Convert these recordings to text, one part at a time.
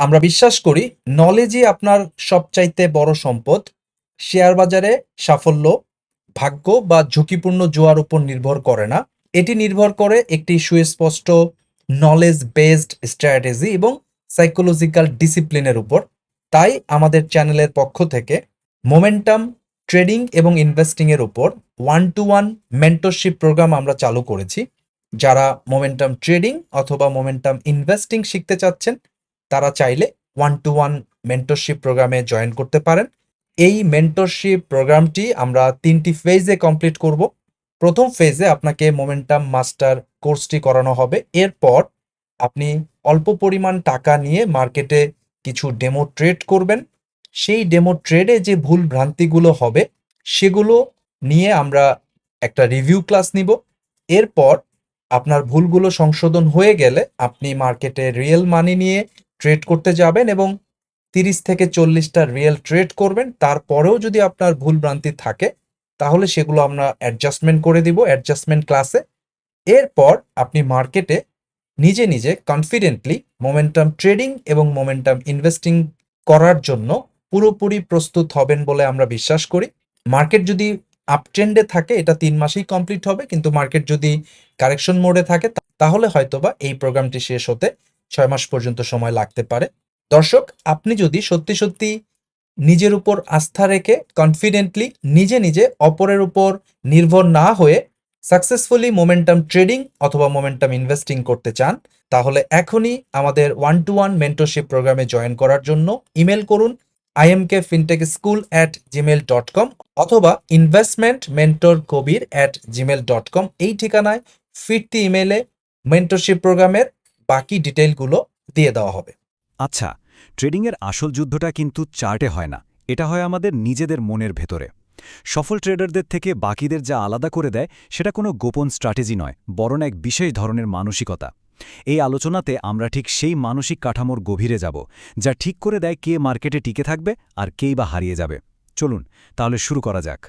আমরা বিশ্বাস করি নলেজই আপনার সবচাইতে বড় সম্পদ। শেয়ার বাজারে সাফল্য, ভাগ্য বা ঝুঁকিপূর্ণ জোয়ার উপর নির্ভর করে না। এটি নির্ভর করে একটি সুস্পষ্ট নলেজ বেসড স্ট্র্যাটেজি এবং সাইকোলজিক্যাল ডিসিপ্লিনের উপর। তাই আমাদের চ্যানেলের পক্ষ থেকে মোমেন্টাম ট্রেডিং এবং ইনভেস্টিং এর উপর one to one mentorship programme আমরা চালু করেছি। যারা মোমেন্টাম ট্রেডিং অথবা মোমেন্টাম ইনভেস্টিং শিখতে চাচ্ছেন তারা চাইলে ওয়ান টু ওয়ান মেন্টরশিপ প্রোগ্রামে জয়েন করতে পারেন। এই মেন্টরশিপ প্রোগ্রামটি আমরা তিনটি ফেজে কমপ্লিট করব। প্রথম ফেজে আপনাকে মোমেন্টাম মাস্টার কোর্সটি করানো হবে। এরপর আপনি অল্প পরিমাণ টাকা নিয়ে মার্কেটে কিছু ডেমো ট্রেড করবেন। সেই ডেমো ট্রেডে যে ভুল ভ্রান্তিগুলো হবে, সেগুলো নিয়ে আমরা একটা রিভিউ ক্লাস নিব। এরপর আপনার ভুলগুলো সংশোধন হয়ে গেলে আপনি মার্কেটে রিয়েল মানি নিয়ে ট্রেড করতে যাবেন এবং তিরিশ থেকে চল্লিশটা রিয়েল ট্রেড করবেন। তারপরেও যদি আপনার ভুল ভ্রান্তি থাকে, তাহলে সেগুলো আমরা অ্যাডজাস্টমেন্ট করে দিব অ্যাডজাস্টমেন্ট ক্লাসে এরপর আপনি মার্কেটে নিজে নিজে কনফিডেন্টলি মোমেন্টাম ট্রেডিং এবং মোমেন্টাম ইনভেস্টিং করার জন্য পুরোপুরি প্রস্তুত হবেন বলে আমরা বিশ্বাস করি। মার্কেট যদি আপট্রেন্ডে থাকে, এটা তিন মাসেই কমপ্লিট হবে, কিন্তু মার্কেট যদি কারেকশন মোডে থাকে তাহলে হয়তোবা এই প্রোগ্রামটি শেষ হতে ছয় মাস পর্যন্ত সময় লাগতে পারে। দর্শক, আপনি যদি সত্যি সত্যি নিজের উপর আস্থা রেখে কনফিডেন্টলি নিজে নিজে অপরের উপর নির্ভর না হয়ে সাকসেসফুলি মোমেন্টাম ট্রেডিং অথবা মোমেন্টাম ইনভেস্টিং করতে চান, তাহলে এখনই আমাদের ওয়ান টু ওয়ান মেন্টরশিপ প্রোগ্রামে জয়েন করার জন্য ইমেল করুন IMK fintech school at Gmail dot com অথবা investment mentor Kabir at Gmail dot com এই ঠিকানায় ফিরতি ইমেলে মেন্টরশিপ প্রোগ্রামের বাকি ডিটেইলগুলো দিয়ে দেওয়া হবে। আচ্ছা ট্রেডিংয়ের আসল যুদ্ধটা কিন্তু চার্টে হয় না। এটা হয় আমাদের নিজেদের মনের ভেতরে। সফল ট্রেডারদের থেকে বাকিদের যা আলাদা করে দেয়, সেটা কোনো গোপন স্ট্র্যাটেজি নয়, বরং এক বিশেষ ধরনের মানসিকতা। এই আলোচনাতে আমরা ঠিক সেই মানসিক কাঠামোর গভীরে যাব, যা ঠিক করে দেয় কে মার্কেটে টিকে থাকবে আর কেই বা হারিয়ে যাবে। চলুন, তাহলে শুরু করা যাক।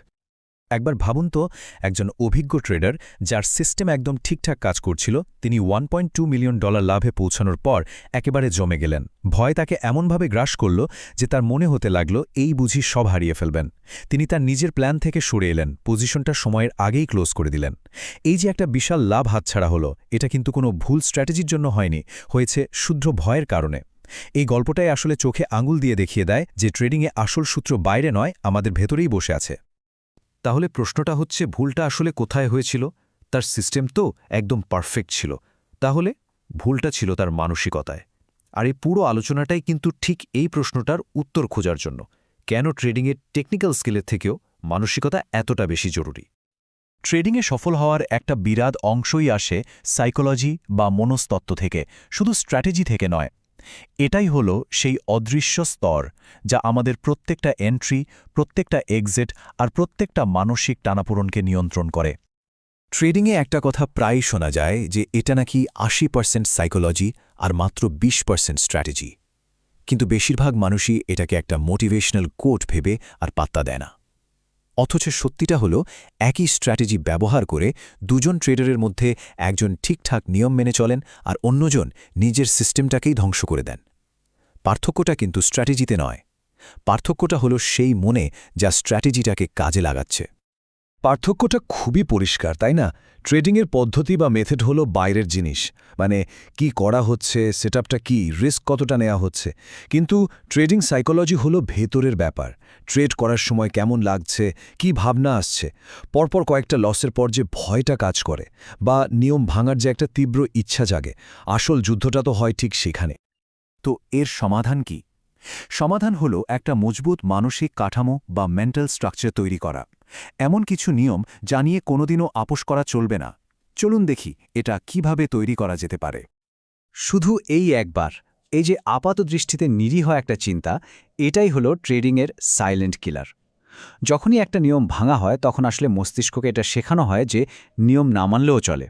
একবার ভাবুন তো, একজন অভিজ্ঞ ট্রেডার যার সিস্টেম একদম ঠিকঠাক কাজ করছিল, তিনি ওয়ান মিলিয়ন ডলার লাভে পৌঁছানোর পর একেবারে জমে গেলেন। ভয় তাকে এমনভাবে গ্রাস করল যে তার মনে হতে লাগল, এই বুঝি সব হারিয়ে ফেলবেন। তিনি তার নিজের প্ল্যান থেকে সরে এলেন পজিশনটা সময়ের আগেই ক্লোজ করে দিলেন। এই যে একটা বিশাল লাভ হাতছাড়া হলো, এটা কিন্তু কোনো ভুল স্ট্র্যাটেজির জন্য হয়নি, হয়েছে শুদ্ধ ভয়ের কারণে। এই গল্পটাই আসলে চোখে আঙুল দিয়ে দেখিয়ে দেয় যে ট্রেডিংয়ে আসল সূত্র বাইরে নয়, আমাদের ভেতরেই বসে আছে। তাহলে প্রশ্নটা হচ্ছে ভুলটা আসলে কোথায় হয়েছিল? তার সিস্টেম তো একদম পারফেক্ট ছিল। তাহলে ভুলটা ছিল তার মানসিকতায়। আর এই পুরো আলোচনাটাই কিন্তু ঠিক এই প্রশ্নটার উত্তর খোঁজার জন্য। কেন ট্রেডিংয়ের টেকনিক্যাল স্কিলের থেকেও মানসিকতা এতটা বেশি জরুরি? ট্রেডিংয়ে সফল হওয়ার একটা বিরাট অংশই আসে সাইকোলজি বা মনস্তত্ত্ব থেকে, শুধু স্ট্র্যাটেজি থেকে নয় এটাই হলো সেই অদৃশ্য স্তর যা আমাদের প্রত্যেকটা এন্ট্রি প্রত্যেকটা এক্সিট আর প্রত্যেকটা মানসিক টানাপোড়নকে নিয়ন্ত্রণ করে। ট্রেডিংয়ে একটা কথা প্রায়ই শোনা যায় যে এটা নাকি আশি পার্সেন্ট সাইকোলজি আর মাত্র বিশ পার্সেন্ট স্ট্র্যাটেজি কিন্তু বেশিরভাগ মানুষই এটাকে একটা মোটিভেশনাল কোট ভেবে আর পাত্তা দেয় না। অথচ সত্যিটা হলো, একই স্ট্র্যাটেজি ব্যবহার করে দুজন ট্রেডারের মধ্যে একজন ঠিকঠাক নিয়ম মেনে চলেন আর অন্যজন নিজের সিস্টেমটাকেই ধ্বংস করে দেন। পার্থক্যটা কিন্তু স্ট্র্যাটেজিতে নয়। পার্থক্যটা হলো সেই মনে যা স্ট্র্যাটেজিটাকে কাজে লাগাচ্ছে। পার্থক্যটা খুবই পরিষ্কার, তাই না? ট্রেডিংয়ের পদ্ধতি বা মেথড হলো বাইরের জিনিস। মানে কি করা হচ্ছে, সেটআপটা কি, রিস্ক কতটা নেওয়া হচ্ছে। কিন্তু ট্রেডিং সাইকোলজি হলো ভেতরের ব্যাপার। ট্রেড করার সময় কেমন লাগছে, কি ভাবনা আসছে। পরপর কয়েকটা লসের পর যে ভয়টা কাজ করে, বা নিয়ম ভাঙার যে একটা তীব্র ইচ্ছা জাগে। আসল যুদ্ধটা তো হয় ঠিক সেখানে। তো এর সমাধান কি? সমাধান হলো একটা মজবুত মানসিক কাঠামো বা মেন্টাল স্ট্রাকচার তৈরি করা। এমন কিছু নিয়ম যা নিয়ে কোনোদিনও আপোষ করা চলবে না। চলুন দেখি এটা কীভাবে তৈরি করা যেতে পারে। শুধু এই একবার, এই যে আপাত দৃষ্টিতে নিরীহ একটা চিন্তা, এটাই হলো ট্রেডিংয়ের সাইলেন্ট কিলার যখনই একটা নিয়ম ভাঙা হয়, তখন আসলে মস্তিষ্ককে এটা শেখানো হয় যে নিয়ম না মানলেও চলে।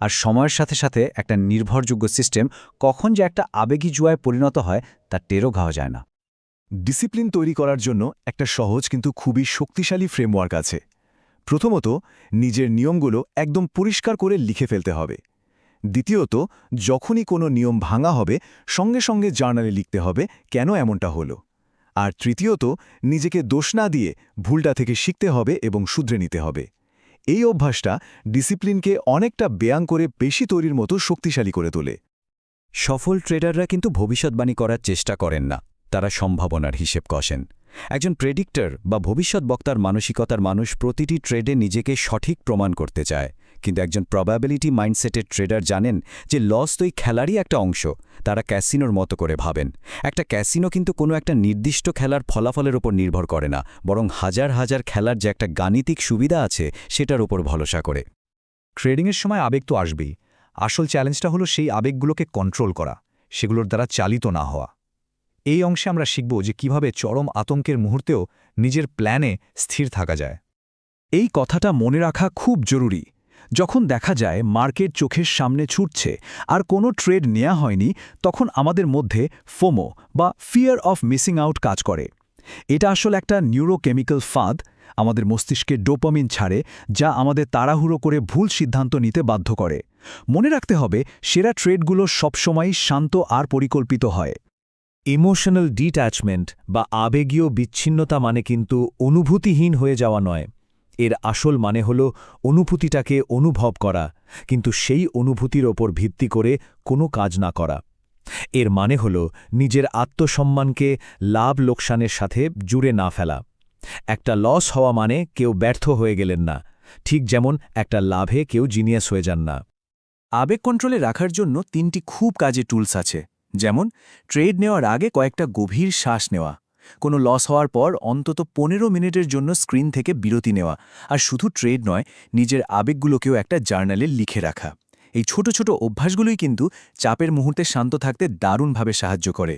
আর সময়ের সাথে সাথে একটা নির্ভরযোগ্য সিস্টেম কখন যে একটা আবেগী জুয়ায় পরিণত হয় তা টেরও খাওয়া যায় না। ডিসিপ্লিন তৈরি করার জন্য একটা সহজ কিন্তু খুবই শক্তিশালী ফ্রেমওয়ার্ক আছে। প্রথমত, নিজের নিয়মগুলো একদম পরিষ্কার করে লিখে ফেলতে হবে। দ্বিতীয়ত, যখনই কোনো নিয়ম ভাঙা হবে, সঙ্গে সঙ্গে জার্নালে লিখতে হবে কেন এমনটা হলো। আর তৃতীয়ত, নিজেকে দোষ না দিয়ে ভুলটা থেকে শিখতে হবে এবং শুধরে নিতে হবে। এই অভ্যাসটা ডিসিপ্লিনকে অনেকটা ব্যায়াম করে বেশি তৈরির মতো শক্তিশালী করে তোলে। সফল ট্রেডাররা কিন্তু ভবিষ্যৎবাণী করার চেষ্টা করেন না। তারা সম্ভাবনার হিসেব কষেন। একজন প্রেডিক্টর বা ভবিষ্যৎ বক্তার মানসিকতার মানুষ প্রতিটি ট্রেডে নিজেকে সঠিক প্রমাণ করতে চায়। কিন্তু একজন প্রবাবিলিটি মাইন্ডসেটের ট্রেডার জানেন যে লস তো এই খেলারই একটা অংশ। তারা ক্যাসিনোর মতো করে ভাবেন। একটা ক্যাসিনো কিন্তু কোনো একটা নির্দিষ্ট খেলার ফলাফলের ওপর নির্ভর করে না, বরং হাজার হাজার খেলার যে একটা গাণিতিক সুবিধা আছে, সেটার ওপর ভরসা করে। ট্রেডিংয়ের সময় আবেগ তো আসবেই। আসল চ্যালেঞ্জটা হলো সেই আবেগগুলোকে কন্ট্রোল করা, সেগুলোর দ্বারা চালিত না হওয়া। এই অংশে আমরা শিখব যে কীভাবে চরম আতঙ্কের মুহূর্তেও নিজের প্ল্যানে স্থির থাকা যায়। এই কথাটা মনে রাখা খুব জরুরি। যখন দেখা যায় মার্কেট চোখের সামনে ছুটছে আর কোনো ট্রেড নেওয়া হয়নি, তখন আমাদের মধ্যে ফোমো বা ফিয়ার অফ মিসিং আউট কাজ করে। এটা আসলে একটা নিউরোকেমিক্যাল ফাঁদ আমাদের মস্তিষ্কে ডোপামিন ছাড়ে, যা আমাদের তাড়াহুড়ো করে ভুল সিদ্ধান্ত নিতে বাধ্য করে। মনে রাখতে হবে, সেরা ট্রেডগুলো সবসময়ই শান্ত আর পরিকল্পিত হয়। ইমোশনাল ডিট্যাচমেন্ট বা আবেগীয় বিচ্ছিন্নতা মানে কিন্তু অনুভূতিহীন হয়ে যাওয়া নয়। এর আসল মানে হল অনুভূতিটাকে অনুভব করা, কিন্তু সেই অনুভূতির ওপর ভিত্তি করে কোনো কাজ না করা। এর মানে হল নিজের আত্মসম্মানকে লাভ লোকসানের সাথে জুড়ে না ফেলা। একটা লস হওয়া মানে কেউ ব্যর্থ হয়ে গেলেন না, ঠিক যেমন একটা লাভে কেউ জিনিয়াস হয়ে যান না। আবেগ কন্ট্রোলে রাখার জন্য তিনটি খুব কাজে টুলস আছে। যেমন ট্রেড নেওয়ার আগে কয়েকটা গভীর শ্বাস নেওয়া। কোনো লস হওয়ার পর অন্তত পনেরো মিনিটের জন্য স্ক্রিন থেকে বিরতি নেওয়া। আর শুধু ট্রেড নয়, নিজের আবেগগুলোকেও একটা জার্নালে লিখে রাখা। এই ছোট ছোট অভ্যাসগুলোই কিন্তু চাপের মুহূর্তে শান্ত থাকতে দারুণভাবে সাহায্য করে।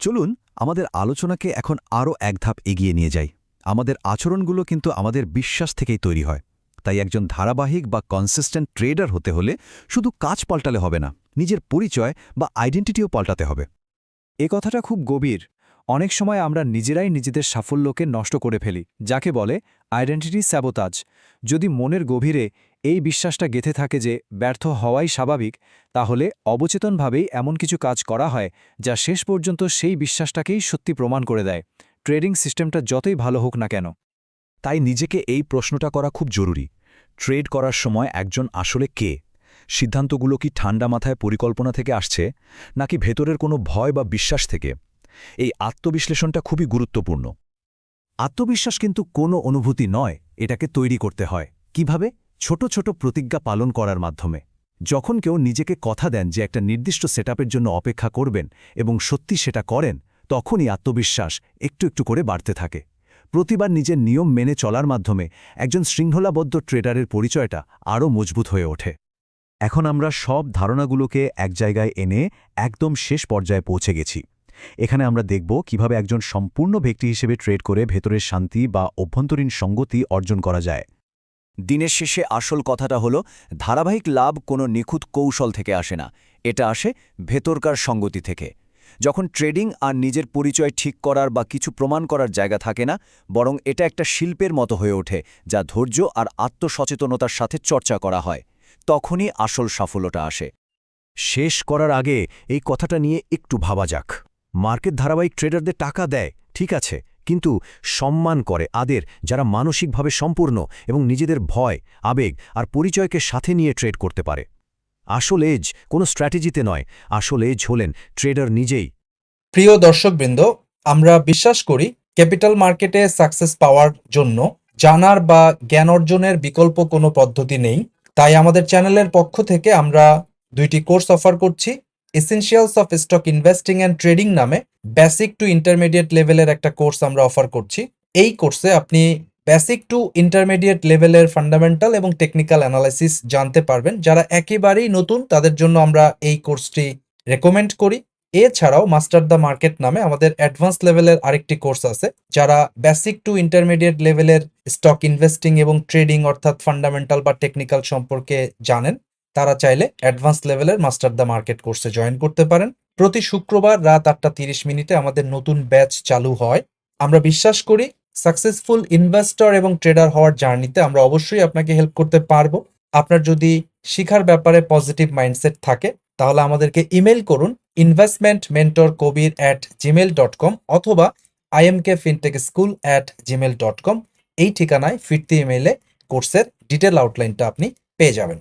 চলুন, আমাদের আলোচনাকে এখন আরও এক ধাপ এগিয়ে নিয়ে যাই। আমাদের আচরণগুলো কিন্তু আমাদের বিশ্বাস থেকেই তৈরি হয়। তাই একজন ধারাবাহিক বা কনসিস্টেন্ট ট্রেডার হতে হলে শুধু কাজ পাল্টালে হবে না, নিজের পরিচয় বা আইডেন্টিটিও পাল্টাতে হবে। এ কথাটা খুব গভীর। অনেক সময় আমরা নিজেরাই নিজেদের সাফল্যকে নষ্ট করে ফেলি, যাকে বলে আইডেন্টিটি স্যাবোতাজ যদি মনের গভীরে এই বিশ্বাসটা গেথে থাকে যে ব্যর্থ হওয়াই স্বাভাবিক, তাহলে অবচেতনভাবেই এমন কিছু কাজ করা হয় যা শেষ পর্যন্ত সেই বিশ্বাসটাকেই সত্যি প্রমাণ করে দেয়। ট্রেডিং সিস্টেমটা যতই ভালো হোক না কেন। তাই নিজেকে এই প্রশ্নটা করা খুব জরুরি। ট্রেড করার সময় একজন আসলে কে? সিদ্ধান্তগুলো কি ঠান্ডা মাথায় পরিকল্পনা থেকে আসছে, নাকি ভেতরের কোনো ভয় বা বিশ্বাস থেকে? এই আত্মবিশ্লেষণটা খুবই গুরুত্বপূর্ণ। আত্মবিশ্বাস কিন্তু কোনো অনুভূতি নয়, এটাকে তৈরি করতে হয়। কীভাবে? ছোট ছোট প্রতিজ্ঞা পালন করার মাধ্যমে। যখন কেউ নিজেকে কথা দেন যে একটা নির্দিষ্ট সেটআপের জন্য অপেক্ষা করবেন এবং সত্যি সেটা করেন, তখনই আত্মবিশ্বাস একটু একটু করে বাড়তে থাকে। প্রতিবার নিজের নিয়ম মেনে চলার মাধ্যমে একজন শৃঙ্খলাবদ্ধ ট্রেডারের পরিচয়টা আরও মজবুত হয়ে ওঠে। এখন আমরা সব ধারণাগুলোকে এক জায়গায় এনে একদম শেষ পর্যায়ে পৌঁছে গেছি। এখানে আমরা দেখব কীভাবে একজন সম্পূর্ণ ব্যক্তি হিসেবে ট্রেড করে ভেতরের শান্তি বা অভ্যন্তরীণ সঙ্গতি অর্জন করা যায়। দিনের শেষে আসল কথাটা হলো, ধারাবাহিক লাভ কোনো নিখুঁত কৌশল থেকে আসে না। এটা আসে ভেতরকার সঙ্গতি থেকে। যখন ট্রেডিং আর নিজের পরিচয় ঠিক করার বা কিছু প্রমাণ করার জায়গা থাকে না, বরং এটা একটা শিল্পের মতো হয়ে ওঠে, যা ধৈর্য আর আত্মসচেতনতার সাথে চর্চা করা হয়। তখনই আসল সাফল্যটা আসে। শেষ করার আগে এই কথাটা নিয়ে একটু ভাবা যাক। মার্কেট ধারাবাহিক ট্রেডারদের টাকা দেয়, ঠিক আছে, কিন্তু সম্মান করে, আদের, যারা মানসিকভাবে সম্পূর্ণ এবং নিজেদের ভয়, আবেগ আর পরিচয়কে সাথে নিয়ে ট্রেড করতে পারে। আসল এজ কোনো স্ট্র্যাটেজিতে নয়, আসল এজ হলেন ট্রেডার নিজেই। প্রিয় দর্শকবৃন্দ, আমরা বিশ্বাস করি ক্যাপিটাল মার্কেটে সাকসেস পাওয়ার জন্য জানার বা জ্ঞান অর্জনের বিকল্প কোনো পদ্ধতি নেই। তাই আমাদের চ্যানেলের পক্ষ থেকে আমরা দুইটি কোর্স অফার করছি। Essentials of stock investing and trading নামে বেসিক টু ইন্টারমিডিয়েট লেভেলের একটা কোর্স আমরা অফার করছি। এই কোর্সে আপনি বেসিক টু ইন্টারমিডিয়েট লেভেলের ফান্ডামেন্টাল এবং টেকনিক্যাল অ্যানালাইসিস জানতে পারবেন। যারা একেবারেই নতুন, তাদের জন্য আমরা এই কোর্সটি রেকমেন্ড করি। এছাড়াও মাস্টার দ্য মার্কেট নামে আমাদের অ্যাডভান্স লেভেলের আরেকটি কোর্স আছে, যারা বেসিক টু ইন্টারমিডিয়েট লেভেলের স্টক ইনভেস্টিং এবং ট্রেডিং অর্থাৎ ফান্ডামেন্টাল বা টেকনিক্যাল সম্পর্কে জানেন, তারা চাইলে অ্যাডভান্স লেভেলের মাস্টার দ্য মার্কেট কোর্সে জয়েন করতে পারেন। প্রতি শুক্রবার রাত আটটা তিরিশ মিনিটে আমাদের নতুন ব্যাচ চালু হয়। আমরা বিশ্বাস করি সাকসেসফুল ইনভেস্টর এবং ট্রেডার হওয়ার জার্নিতে আমরা অবশ্যই আপনাকে হেল্প করতে পারব। আপনার যদি শিখার ব্যাপারে পজিটিভ মাইন্ডসেট থাকে, তাহলে আমাদেরকে ইমেল করুন investment mentor Kabir at Gmail dot com অথবা IMK fintech school at Gmail dot com এই ঠিকানায় ফিরতি ইমেইলে কোর্সের ডিটেল আউটলাইনটা আপনি পেয়ে যাবেন।